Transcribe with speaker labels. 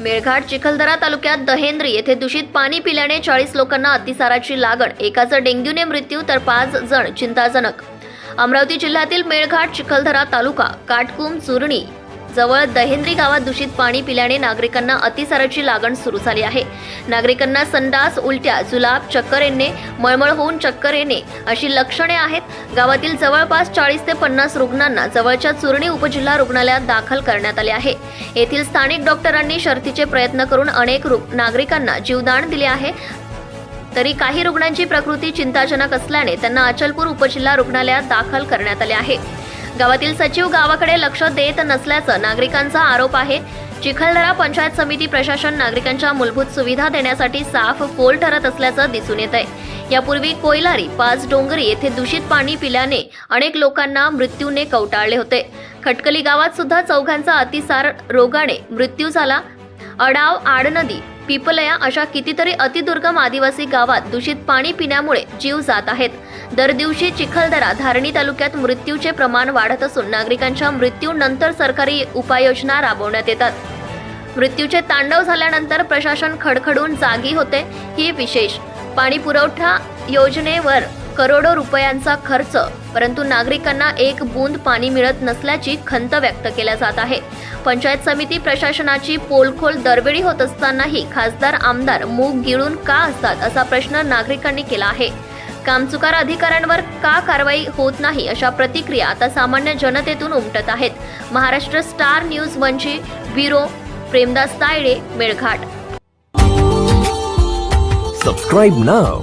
Speaker 1: मेळघाट चिखलदरा तालुक्यात दहेंद्री येथे दूषित पाणी पिल्याने चाळीस लोकांना अतिसाराची लागण. एकाचा डेंग्यूने मृत्यू तर पाच जण चिंताजनक. अमरावती जिल्ह्यातील मेळघाट चिखलदरा तालुका काटकुम चुरणी जवळ दहेंद्री गावात दूषित पाणी पिल्याने नागरिकांना अतिसाराची लागण सुरू झाली आहे. नागरिकांना संडास उलट्या जुलाब चक्कर येणे मळमळ होऊन चक्कर येणे अशी लक्षणे आहेत. गावातील जवळपास चाळीस ते पन्नास रुग्णांना जवळच्या चुरणी उपजिल्हा रुग्णालयात दाखल करण्यात आले आहे. येथील स्थानिक डॉक्टरांनी शर्थीचे प्रयत्न करून अनेक नागरिकांना जीवदान दिले आहे. तरी काही रुग्णांची प्रकृती चिंताजनक असल्याने त्यांना अचलपूर उपजिल्हा रुग्णालयात दाखल करण्यात आले आहे. गावातील सचिव गावाकडे लक्ष देत नसल्याचं नागरिकांचा आरोप आहे. चिखलदरा पंचायत समिती प्रशासन नागरिकांच्या मूलभूत सुविधा देण्यासाठी साफ पोल ठरत असल्याचं दिसून येत आहे यापूर्वी कोयलारी पाच डोंगरी येथे दूषित पाणी पिल्याने अनेक लोकांना मृत्यूने कवटाळले होते. खटकली गावात सुद्धा चौघांचा अतिसार रोगाने मृत्यू झाला. अडाव आडनदी पिपलया अशा कितीतरी अतिदुर्गम आदिवासी गावात दूषित पाणी पिण्यामुळे जीव जात आहेत. दर दिवशी चिखलदरा धारणी तालुक्यात मृत्यूचे प्रमाण वाढत असून नागरिकांच्या मृत्यूनंतर सरकारी उपाययोजना राबवण्यात येतात. मृत्यूचे तांडव झाल्यानंतर प्रशासन खडखडून जागी होते ही विशेष. पाणी पुरवठा योजनेवर करोडो रुपयांचा खर्च परंतु नागरिकांना एक बूंद पाणी मिळत नसल्याची खंत व्यक्त केल्या जात आहे. पंचायत समिती प्रशासनाची पोलखोल दरवेळी होत असतानाही खासदार आमदार मूग गिळून का असतात असा प्रश्न नागरिकांनी केला आहे. कामचुकार अधिकाऱ्यांवर का कारवाई होत नाही अशा प्रतिक्रिया आता सामान्य जनतेतून उमटत आहेत. महाराष्ट्र स्टार न्यूज वनची ब्युरो प्रेमदास तायडे मेळघाट.
Speaker 2: सबस्क्राईब नाव